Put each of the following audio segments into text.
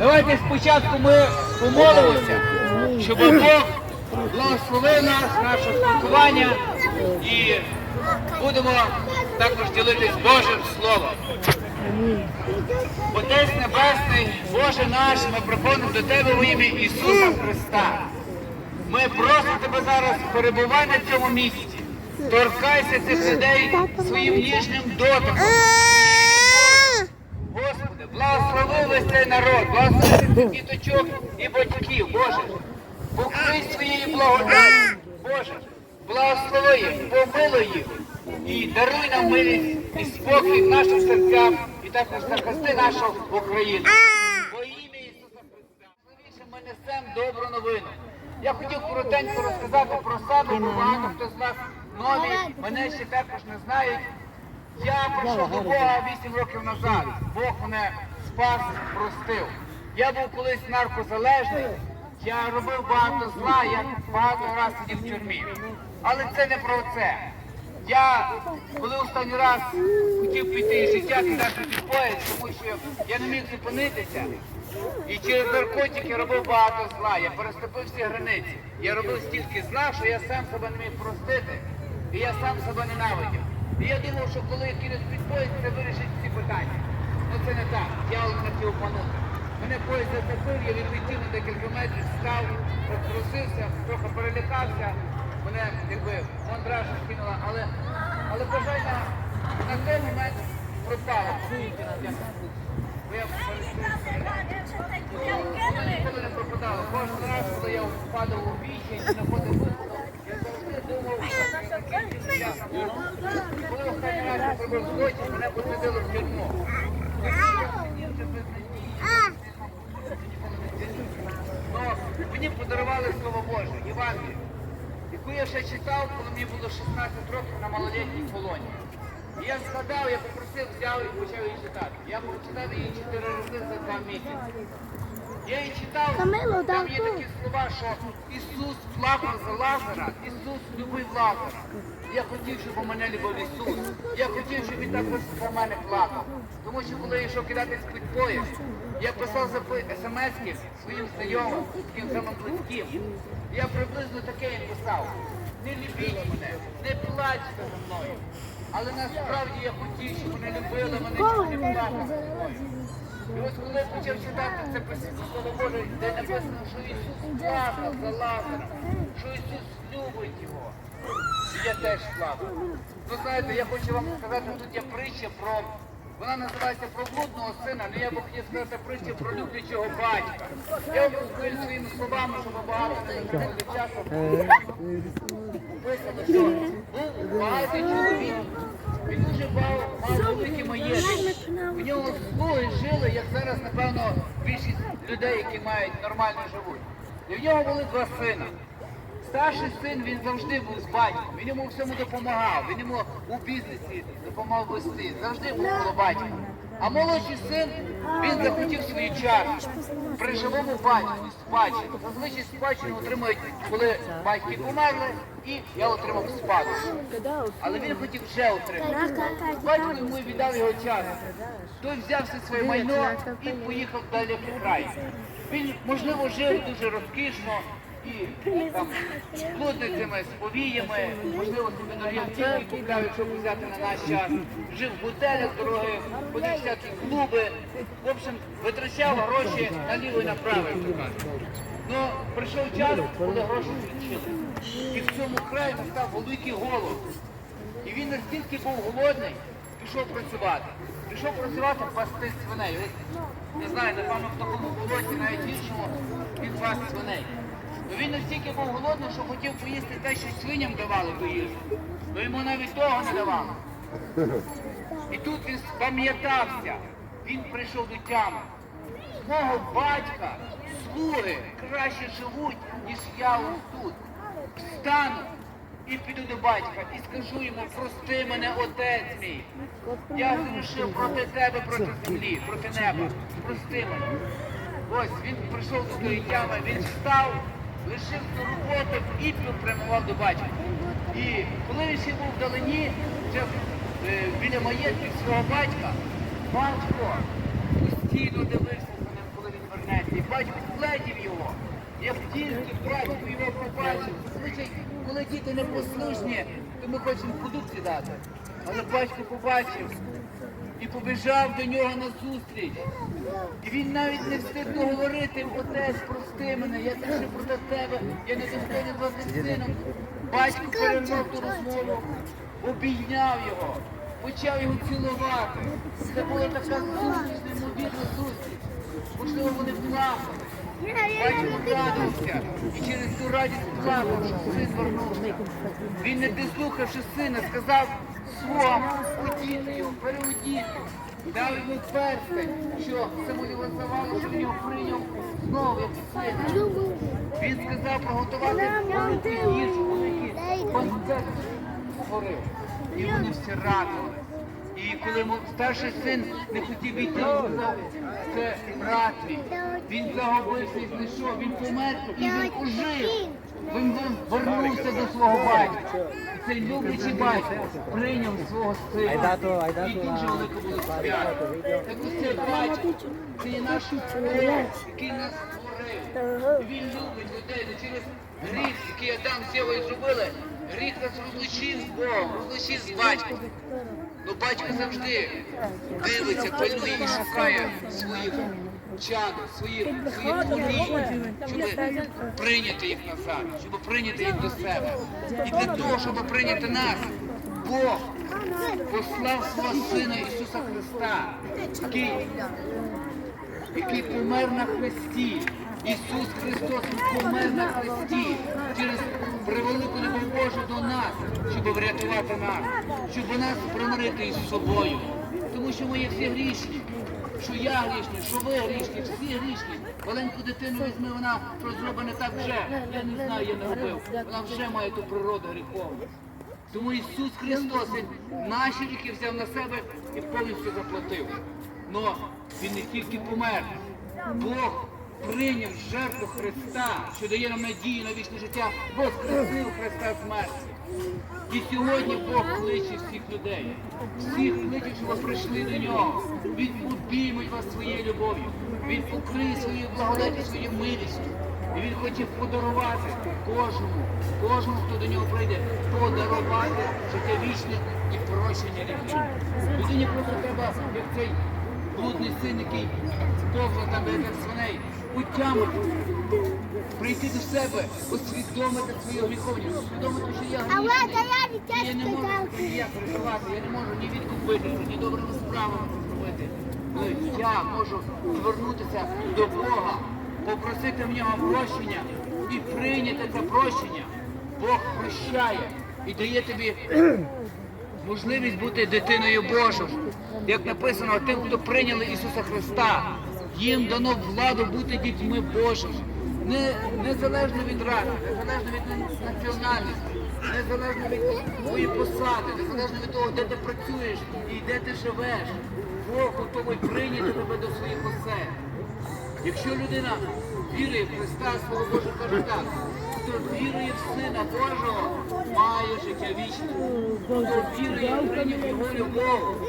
Давайте спочатку ми помолимося, щоб Бог благословив нас, наше спілкування і будемо також ділитись Божим Словом. Отець Небесний, Боже наш, ми приходимо до Тебе во ім'я Ісуса Христа. Ми просимо Тебе зараз перебувай на цьому місці. Торкайся цих людей своїм ніжним дотиком. Весь цей народ, благослови діточок і батьків, Боже. Покрий своєю благодаттю, Боже. Благослови їх, помилуй їх і даруй нам милість і спокій в наших серцях і також захисти нашу Україну. Во ім'я Ісуса Христа. Ми несемо добру новину. Я хотів коротенько розказати про себе, бо багато хто з вас нові, мене ще також не знають. Я прийшов до Бога 8 років назад. Бог мене спас, простив. Я був колись наркозалежний, я робив багато зла, я багато разів сидів в тюрмі. Але це не про це. Я коли останній раз хотів піти із життя, кидати під пояс, тому що я не міг зупинитися. І через наркотики робив багато зла. Я переступив всі границі. Я робив стільки зла, що я сам себе не міг простити. І я сам себе ненавидів. І я думав, що коли я кинуть під поїзд, це вирішить всі питання. Ну це не так. Я хотів обманути. Мене поїзд зацепив, я відлетів на декілька метрів, став, розтрусився, трохи перелякався. Мене якби мандраж кинула, але, але бажання на той момент пропало. Бо я ніколи не пропадало. Кожен раз, коли я впадав у вічі знаходив я завжди думав, що я. Коли останній раз я зробив злочин, мене посадили в тюрму. Мені подарували Слово Боже, Євангелію, яку я ще читав, коли мені було 16 років на малолітній колонії. І я згадав, я попросив, взяв і почав її читати. Я прочитав її чотири рази за два місяці. Я її читав, Камило, там є такі слова, що Ісус плакав за Лазара, Ісус любив Лазара. Я хотів, щоб у мене любив Ісус. Я хотів, щоб він також за мене плакав. Тому що коли я йшов кидатись під поїзд, я писав смс своїм знайомим, таким самим близьким. Я приблизно таке їм писав. Не любіть мене, не плачте за мною. Але насправді я хотів, щоб мене любили, мене не плакали за мною. І ось коли я почав читати це письмо Слово Боже, де написано, що Ісус плакав за Лазарем, що Ісус любить його. І я теж плакав. Ви знаєте, я хочу вам сказати, тут є притча про, вона називається про блудного сина, але я б хотів сказати притчу про люблячого батька. Я вам розповім своїми словами, щоб багато не займали часу. Написано, що був багатий чоловік. Він дуже мав, мав великі маєтки. В нього слуги жили, як зараз, напевно, більшість людей, які мають нормально живуть. І в нього були два сина. Старший син він завжди був з батьком, він йому всьому допомагав, він йому у бізнесі допомагав вести, завжди був коло батька. А молодший син він захотів свою чашку при живому батькові, спадщину. Зазвичай спадщину отримують, коли батьки померли, і я отримав спадок. Але він хотів вже отримати. Батько йому віддав його час. Той взяв все своє майно і поїхав далі в край. Він, можливо, жив дуже розкішно і там з блудницями, з повіями, можливо, собі автівки купляв, якщо взяти на наш час. Жив в готелях дорогих, ходив в всякі клуби. В общем, витрачав гроші наліво і направо. Ну, прийшов час, коли гроші закінчили. І в цьому краї настав великий голод. І він настільки був голодний, пішов працювати. Пішов працювати пасти свиней. Не знаю, напевно, хто кому голодний, навіть іншому, він пас свиней. Ну він настільки був голодний, що хотів поїсти те, що свиням давали їжу. То йому навіть того не давали. І тут він спам'ятався. Він прийшов до тями. Мого батька слуги краще живуть, ніж я ось тут. Встану і піду до батька і скажу йому, прости мене, отець мій. Я зрішив проти тебе, проти землі, проти неба. Прости мене. Ось він прийшов до тої тями, він встав, лишив цю роботу і прямував до батька. І коли він ще був вдалині, вже е, біля маєтків свого батька, батько постійно дивився за ним, коли він вернеться. батько вгледів його. Як тільки батько його побачив, звичай, коли діти непослушні, то ми хочемо продукти дати. Але батько побачив і побіжав до нього на зустріч. І він навіть не встиг договорити, отець, прости мене, я пишу проти тебе, я не достойний бути сином. Батько перервав ту розмову, обійняв його, почав його цілувати. Це була така зустріч, неймовірна зустріч. Можливо, вони плакали. Батько радився і через ту радість плакав, що син вернувся. Він, не дослухавши сина, сказав свого, одіти його, Дав йому перстень, що символізувало, що він його прийняв знову як сина. Він сказав приготувати велику їжу, великі створив. І вони всі радували. І коли старший син не хотів йти, він сказав, це брат мій. Він загубився і знайшов, він помер і він ожив. Він вернувся до свого батька. І цей люблячий батько прийняв свого сина. І дуже велике було свято. Так ось цей батько, це є наш Бог, який нас створив. Він любить людей, не через гріх, який Адам з Євою зробили. Гріх нас розлучив з Богом, розлучив з батьком. Ну батько завжди дивиться, пильнує і шукає своїх чадок, своїх своїх творінь, щоб прийняти їх назад, щоб прийняти їх до себе. І для того, щоб прийняти нас, Бог послав свого Сина Ісуса Христа, який який помер на хресті. Ісус Христос помер на хресті через превелику любов Божу до нас, щоб врятувати нас, щоб нас примирити із собою. Тому що ми є всі грішні, що я грішний, що ви грішні, всі грішні. Маленьку дитину візьми, вона зробить так вже. Я не знаю, я не робив. Вона вже має ту природу гріховну. Тому Ісус Христос наші віки взяв на себе і повністю заплатив. Но Він не тільки помер, Бог прийняв жертву Христа, що дає нам надію на вічне життя, воскресив Христа смерті. І сьогодні Бог кличе всіх людей, всіх кличе, щоб ви прийшли до нього. Він обіймуть вас своєю любов'ю, він покриє своєю благодаттю, своєю милістю. І він хоче подарувати кожному, кожному, хто до нього прийде, подарувати життя вічне і прощення гріхів. Людині просто треба, як цей блудний син, який повзав біля тих свиней, утямити, прийти до себе, усвідомити свою гріховність, усвідомити, що я грішний. я І я не можу ніяк переживати, я не можу ні відкупитися, ні добрими справами зробити. Я можу звернутися до Бога, попросити в нього прощення і прийняти це прощення. Бог прощає і дає тобі можливість бути дитиною Божою. Як написано, тим, хто прийняли Ісуса Христа, їм дано владу бути дітьми Божими. Не, незалежно від раси, незалежно від національності, незалежно від твоєї посади, незалежно від того, де ти працюєш і де ти живеш. Бог готовий прийняти тебе до своїх осель. Якщо людина вірує в Христа, Слово Боже каже так, хто вірує в Сина Божого, має життя вічне. Хто вірує і прийняв його любов,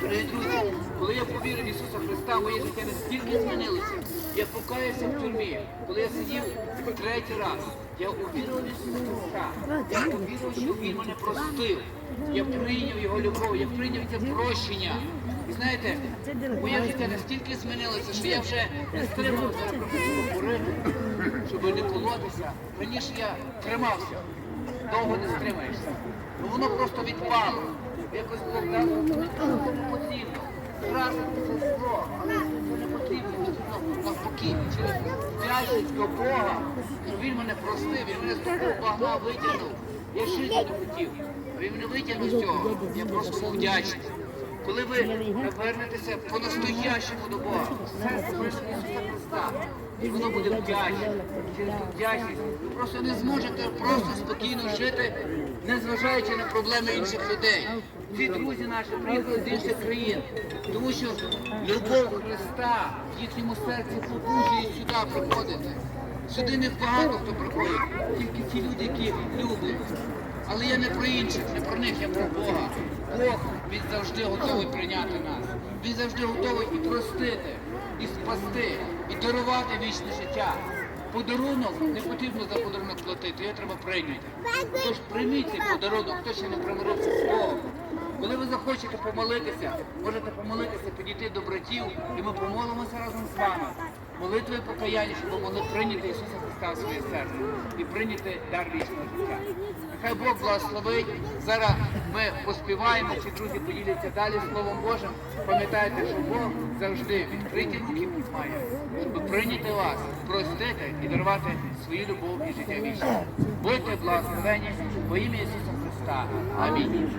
друзі, коли я повірив в Ісуса Христа, моє життя настільки змінилося. Я покаявся в тюрмі, коли я сидів третій раз. Я увірив в Ісуса Христа. Я увірив, що Він мене простив. Я прийняв Його любов, я прийняв це прощення. Знаєте, моє життя настільки змінилося, що я вже не стримав курити, щоб не колотися. Раніше я тримався, довго не стримаєшся. Ну воно просто відпало. Якось не потрібно. Красти це зло, але це не потрібно. Навпаки, через вдячність до Бога, що Він мене простив, Він мене з того багна витягнув. Я жити не хотів. Він мене витягнув з цього. Я просто був вдячний. Коли ви повернетеся по-настоящему до Бога, серце прийшло Ісуса Христа, і воно буде вдячне. Ви просто не зможете просто спокійно жити, незважаючи на проблеми інших людей. Ці друзі наші приїхали з інших країн, тому що любов Христа в їхньому серці побуджує сюди приходити. Сюди не багато хто приходить, тільки ті люди, які люблять. Але я не про інших, не про них, я про Бога. Бог він завжди готовий прийняти нас. Він завжди готовий і простити, і спасти і дарувати вічне життя. Подарунок не потрібно за подарунок платити, його треба прийняти. Тож прийміть цей подарунок, хто ще не примирився з Богом. Коли ви захочете помолитися, можете помолитися, підійти до братів, і ми помолимося разом з вами. Молитви покаяння, щоб могли прийняти Ісуса Христа в своє серце і прийняти дар вічного життя. Нехай Бог благословить. Зараз ми поспіваємо, ці друзі поділяться далі Словом Божим. Пам'ятайте, що Бог завжди відкриті руки має, щоб прийняти вас, простити і дарувати свою любов і життя вічне. Будьте благословені во ім'я Ісуса Христа. Амінь.